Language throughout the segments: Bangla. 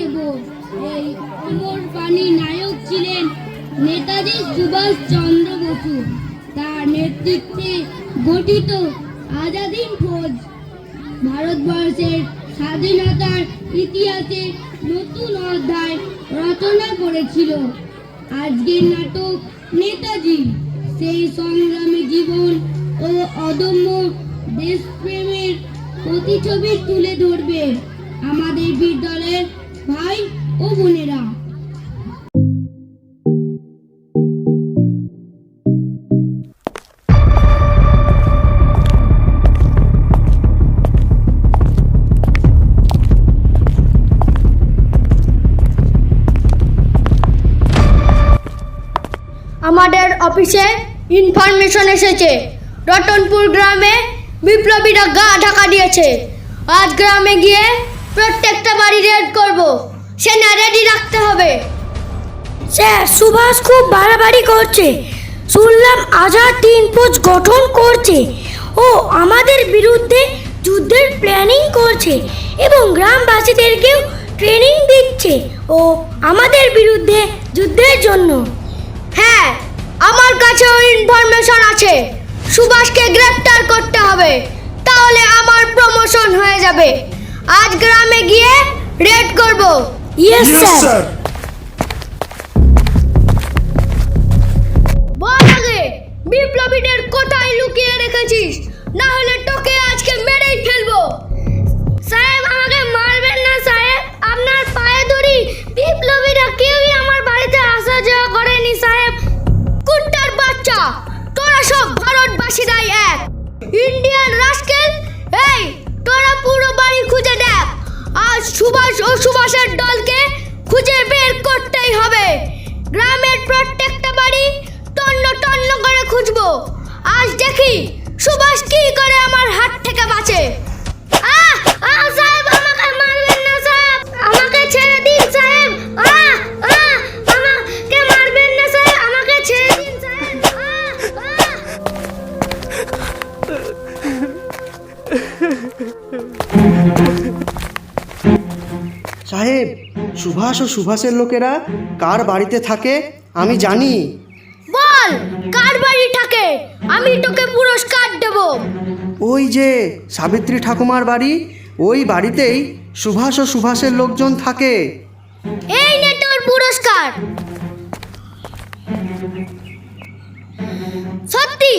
দেব। এই অমর বাণী নায়ক ছিলেন নেতাজি সুভাষ চন্দ্র বসু। তার নেতৃত্বে গঠিত আজাদিন ফৌজ। ভারতবর্ষের স্বাধীনতার ইতিহাসে নতুন অধ্যায় রচনা করেছিল। আজকের নাটক নেতাজি। সেই সংগ্রামী জীবন ও অদম্য দেশপ্রেমের প্রতিছবি তুলে ধরবে। আমাদের বিদ্যালয়ের ভাই ও বোনেরা। আমাদের অফিসে ইনফরমেশন এসেছে। রতনপুর গ্রামে বিপ্লবীরা গা ঢাকা দিয়েছে। আজ গ্রামে গিয়ে প্রত্যেকটা বাড়ি রেড করব। সেনা রেডি রাখতে হবে। স্যার সুভাষ খুব বাড়াবাড়ি করছে। শুনলাম আজাদ তিন পোজ গঠন করছে। ও আমাদের বিরুদ্ধে যুদ্ধের প্ল্যানিং করছে এবং গ্রামবাসীদেরকেও ট্রেনিং দিচ্ছে। ও আমাদের বিরুদ্ধে যুদ্ধের জন্য। হ্যাঁ আমার কাছেও ইনফরমেশন আছে। সুভাষকে গ্রেফতার করতে হবে। তাহলে আমার প্রমোশন হয়ে যাবে। আজ গ্রামে গিয়ে রেড করব ইয়েস স্যার বল আগে বিপ্লবীদের কোথায় লুকিয়ে রেখেছিস না হলে তোকে আজকে মেরেই ফেলব সাহেব আমাকে মারবেন না সাহেব আপনার পায়ে ধরি বিপ্লবীরা কেউই আমার সুভাষ ও সুভাষের লোকেরা কার বাড়িতে থাকে আমি জানি। বল কার বাড়ি থাকে? আমি তোকে পুরস্কার দেব। ওই যে সাবিত্রী ঠাকুমার বাড়ি ওই বাড়িতেই সুভাষ ও সুভাষের লোকজন থাকে। এই নে তোর পুরস্কার। সত্যি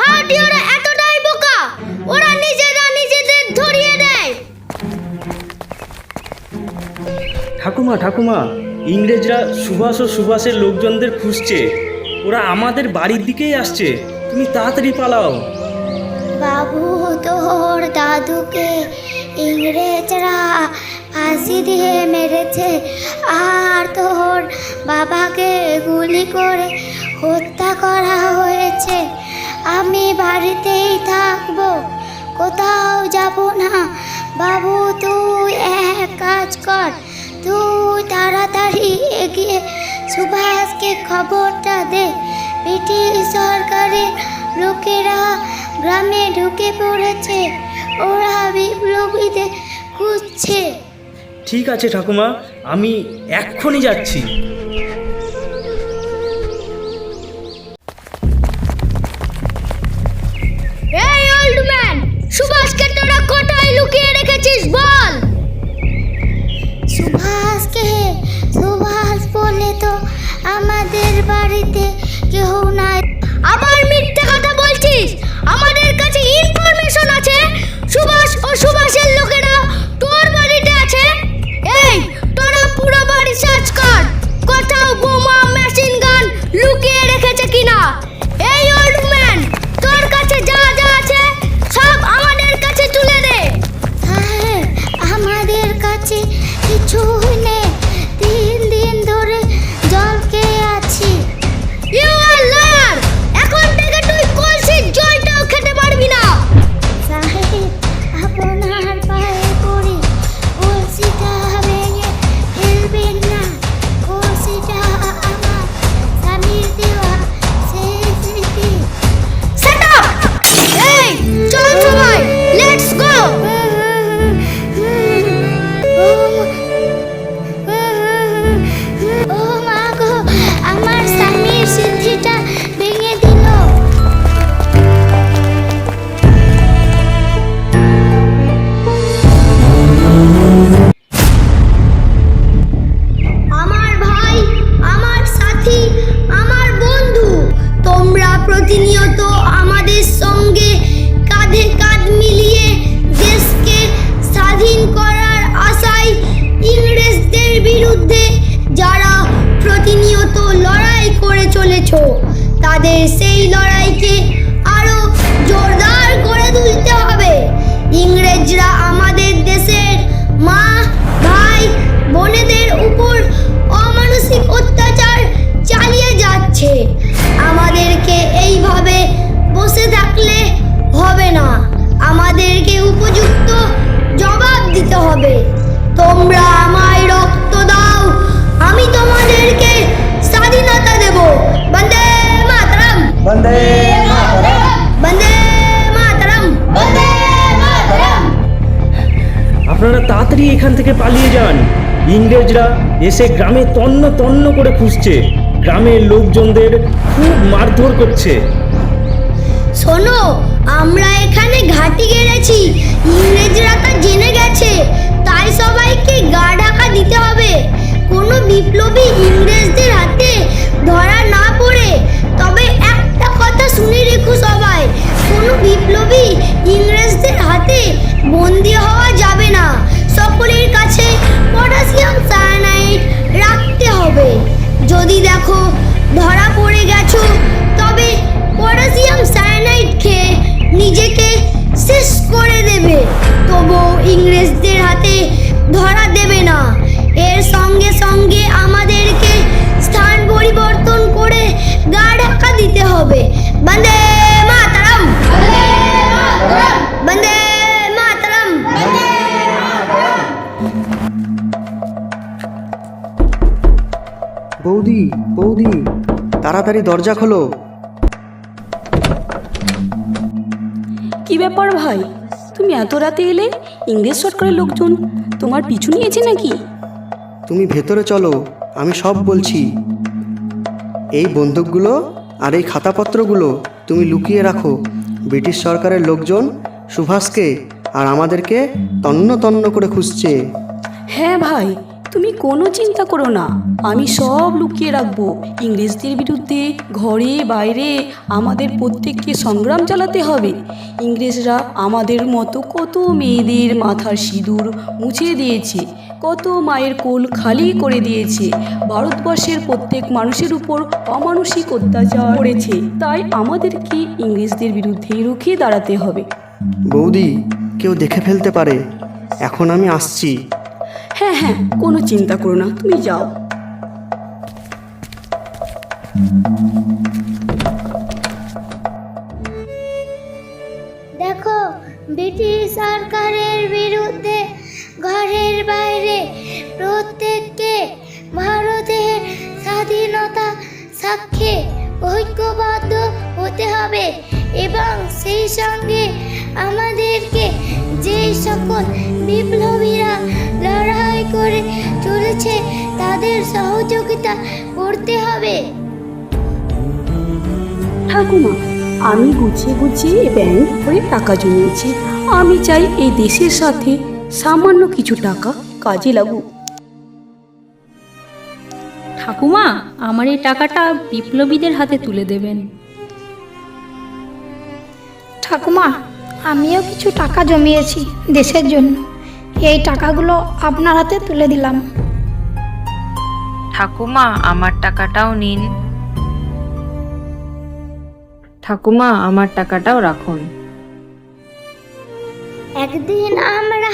ভারতীয়রা এতটাই বোকা ওরা নিজেরা ঠাকুমা ঠাকুমা, ইংরেজরা সুভাষ ও সুভাষের লোকজনদের খুঁজছে। ওরা আমাদের বাড়ির দিকেই আসছে। তুমি তাড়াতাড়ি পালাও। বাবু, তোর দাদুকে ইংরেজরা ফাঁসি দিয়ে মেরেছে। আর তোর বাবাকে গুলি করে হত্যা করা হয়েছে। আমি বাড়িতেই থাকব, কোথাও যাব না। বাবু, তুই এক কাজ কর। তুই তাড়াতাড়ি এগিয়ে সুভাষকে খবরটা দে। ব্রিটিশ সরকারের লোকেরা গ্রামে ঢুকে পড়েছে, ওরা বিপ্লবীদের খুঁজছে। ঠিক আছে ঠাকুমা, আমি এক্ষুনি যাচ্ছি। তাদের সেই লড়াইকে আরও জোরদার করে তুলতে হবে। ইংরেজরা আমার তাড়াতাড়ি এখান থেকে পালিয়ে যান। ইংরেজরা এসে গ্রামে তন্ন তন্ন করে খুঁজছে। গ্রামের লোকজনদের খুব মারধর করছে। শোনো, আমরা এখানে ঘাঁটি গেড়েছি। ইংরেজরা তা জেনে গেছে। তাই সবাইকে গা ঢাকা দিতে হবে। কোনো বিপ্লবী ইংরেজদের হাতে ধরা না পড়ে। তবে একটা কথা শুনে রেখো সবাই, কোনো বিপ্লবী ইংরেজদের হাতে বন্দি হওয়া সকলের কাছে পটাশিয়াম সায়ানাইড রাখতে হবে। যদি দেখো ধরা পড়ে গেছো, তবে পটাশিয়াম সায়ানাইড খেয়ে নিজেকে শেষ করে দেবে। তবু ইংরেজদের হাতে ধরা বৌদি বৌদি তাড়াতাড়ি দরজা খোলো। কি ব্যাপার ভাই? তুমি এত রাতে এলে ইংরেজ সরকারের লোকজন তোমার পিছু নিয়েছে নাকি? তুমি ভেতরে চলো আমি সব বলছি। এই বন্দুকগুলো আর এই খাতাপত্রগুলো তুমি লুকিয়ে রাখো। ব্রিটিশ সরকারের লোকজন সুভাষকে আর আমাদেরকে তন্ন তন্ন করে খুঁজছে। হ্যাঁ ভাই তুমি কোনো চিন্তা করো না। আমি সব লুকিয়ে রাখব। ইংরেজদের বিরুদ্ধে, ঘরে, বাইরে আমাদের প্রত্যেককে সংগ্রাম চালাতে হবে। ইংরেজরা আমাদের মতো কত মেয়েদের মাথার সিঁদুর মুছে দিয়েছে, কত মায়ের কোল খালি করে দিয়েছে। ভারতবর্ষের প্রত্যেক মানুষের উপর অমানসিক অত্যাচার করেছে। তাই আমাদেরকে ইংরেজদের বিরুদ্ধে রুখে দাঁড়াতে হবে। বৌদি, কেউ দেখে ফেলতে পারে। এখন আমি আসছি। হ্যাঁ হ্যাঁ কোনো চিন্তা করো না, তুমি যাও। দেখো, ব্রিটিশ সরকারের বিরুদ্ধে ঘরের বাইরে প্রত্যেককে ভারতের স্বাধীনতা সাক্ষী ঐক্যবদ্ধ হতে হবে এবং সেই সঙ্গে আমাদেরকে যে সকল বিপ্লবীরা লড়াই করে চলেছে তাদের সহযোগিতা করতে হবে। ঠাকুমা আমি গুছিয়ে গুছিয়ে ব্যাংক করে টাকা জমিয়েছি। আমি চাই এই দেশের সাথে সামান্য কিছু টাকা কাজে লাগুক। ঠাকুমা আমার এই টাকাটা বিপ্লবীদের হাতে তুলে দেবেন। ঠাকুমা আমিও কিছু টাকা জমিয়েছি দেশের জন্য। এই টাকাগুলো আপনার হাতে তুলে দিলাম। ঠাকুমা আমার টাকাটাও নিন। ঠাকুমা আমার টাকাটাও রাখুন। একদিন আমরা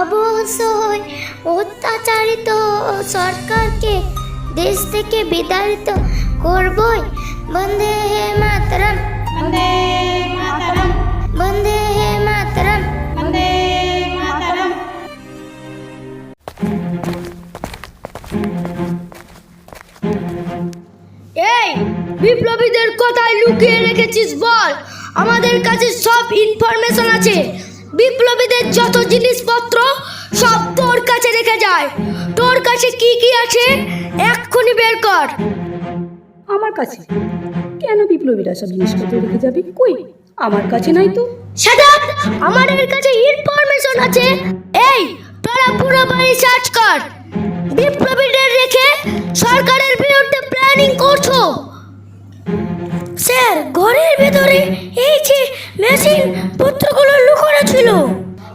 অবশ্যই অত্যাচারিত সরকারকে দেশ থেকে বিতাড়িত করবই। বন্দে মাতরম। বন্দে বন্দে মাতরম বন্দে মাতরম এই বিপ্লবীদের কোথায় লুকিয়ে রেখেছিস বল। আমাদের কাছে সব ইনফরমেশন আছে। বিপ্লবীদের যত জিনিসপত্র সব তোর কাছে রেখে যায়। তোর কাছে কি কি আছে এক্ষুনি বের কর। আমার কাছে? কেন বিপ্লবীরা সব জিনিসপত্র রেখে যাবে? কই? আমার কাছে নাই তো। সেটা আমাদের কাছে ইনফরমেশন আছে। এই, তোরা পুরো বাড়ি সার্চ কর। বিপ্লবীদের রেখে সরকারের বিরুদ্ধে প্ল্যানিং করছ। স্যার, ঘরের ভেতরে এই যে মেশিন পত্রগুলো লুকোনো ছিল,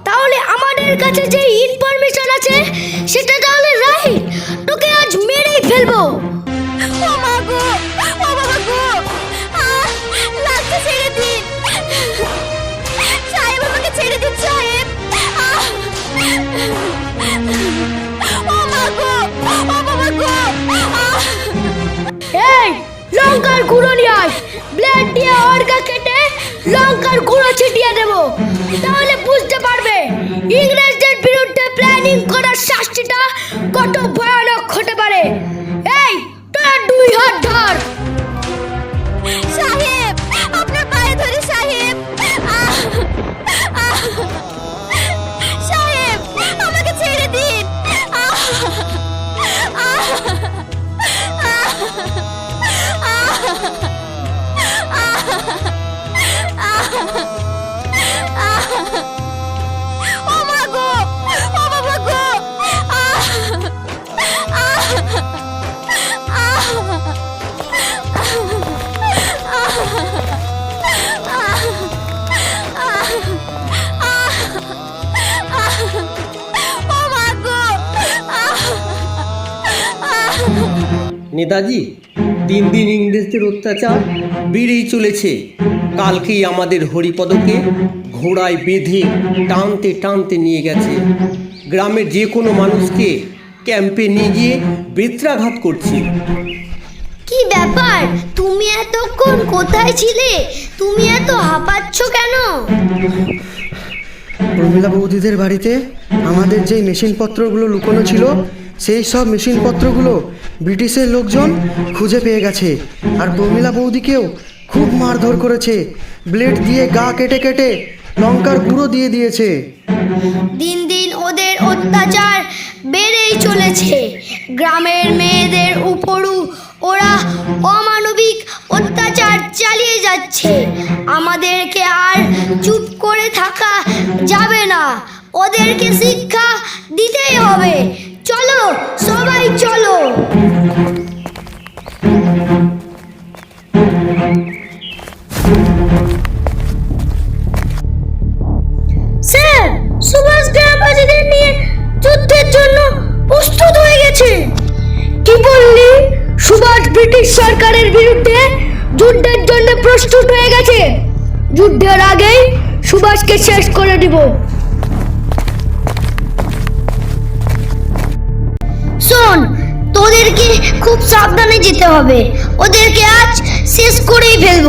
তাহলে আমাদের কাছে যে ইনফরমেশন আছে, সেটা তাহলে লঙ্কার গুঁড়ো নিয়ে আস ব্লেড দিয়ে অর্গা কেটে লঙ্কার গুঁড়ো ছিটিয়ে দেব। তাহলে বুঝতে পারবে, ইংরেজদের বিরুদ্ধে প্ল্যানিং করার শাস্তিটা কত ভয়ানক হতে পারে। এই, তোরা দুই হাত ধর। সাহেব, আপনার পায়ে ধরে সাহেব। সাহেব, আমাকে ছেড়ে দিন। আহ আহ। নেতাজি দিন দিন ইংরেজদের অত্যাচার বেড়েই চলেছে। কালকেই আমাদের হরিপদকে ঘোড়ায় বেঁধে টানতে টানতে নিয়ে গেছে। গ্রামের যে কোনো মানুষকে ক্যাম্পে নিয়ে গিয়ে বেত্রাঘাত করছে। কি ব্যাপার? তুমি এতক্ষণ কোথায় ছিলে? তুমি এত হাঁপাচ্ছ কেন? প্রমীলা বৌদিদের বাড়িতে আমাদের যেই মেশিনপত্রগুলো লুকোনো ছিল সেই সব মেশিনপত্রগুলো ব্রিটিশের লোকজন খুঁজে পেয়ে গেছে। আর প্রমীলা বৌদিকেও খুব মারধর করেছে। ব্লেড দিয়ে গা কেটে কেটে লঙ্কার গুঁড়ো দিয়ে দিয়েছে। দিন দিন ওদের অত্যাচার বেড়েই চলেছে। গ্রামের মেয়েদের উপরও ওরা অমানবিক অত্যাচার চালিয়ে যাচ্ছে। আমাদেরকে আর চুপ করে থাকা যাবে না। ওদেরকে শিক্ষা দিতেই হবে। চলো, সবাই চলো। স্যার, সুভাষ গ্রামবাসীদের নিয়ে যুদ্ধের জন্য প্রস্তুত হয়ে গেছে। কি বললি? সুভাষ ব্রিটিশ সরকারের বিরুদ্ধে যুদ্ধের জন্য প্রস্তুত হয়ে গেছে। যুদ্ধের আগেই সুভাষকে শেষ করে দিব। শোন তোদেরকে খুব সাবধানে যেতে হবে। ওদেরকে আজ শেষ করেই ফেলব।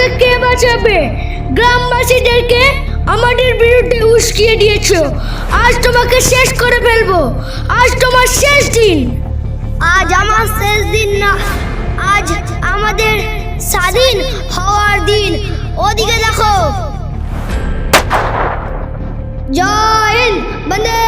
তোমাকে কে বাঁচাবে? গ্রামবাসীদেরকে আমাদের বিরুদ্ধে উস্কিয়ে দিয়েছ। আজ তোমাকে শেষ করে ফেলব। আজ তোমার শেষ দিন। আজ আমার শেষ দিন না, আজ আমাদের স্বাধীন হওয়ার দিন। ওদিকে দেখো। জয় হিন্দ, বন্দে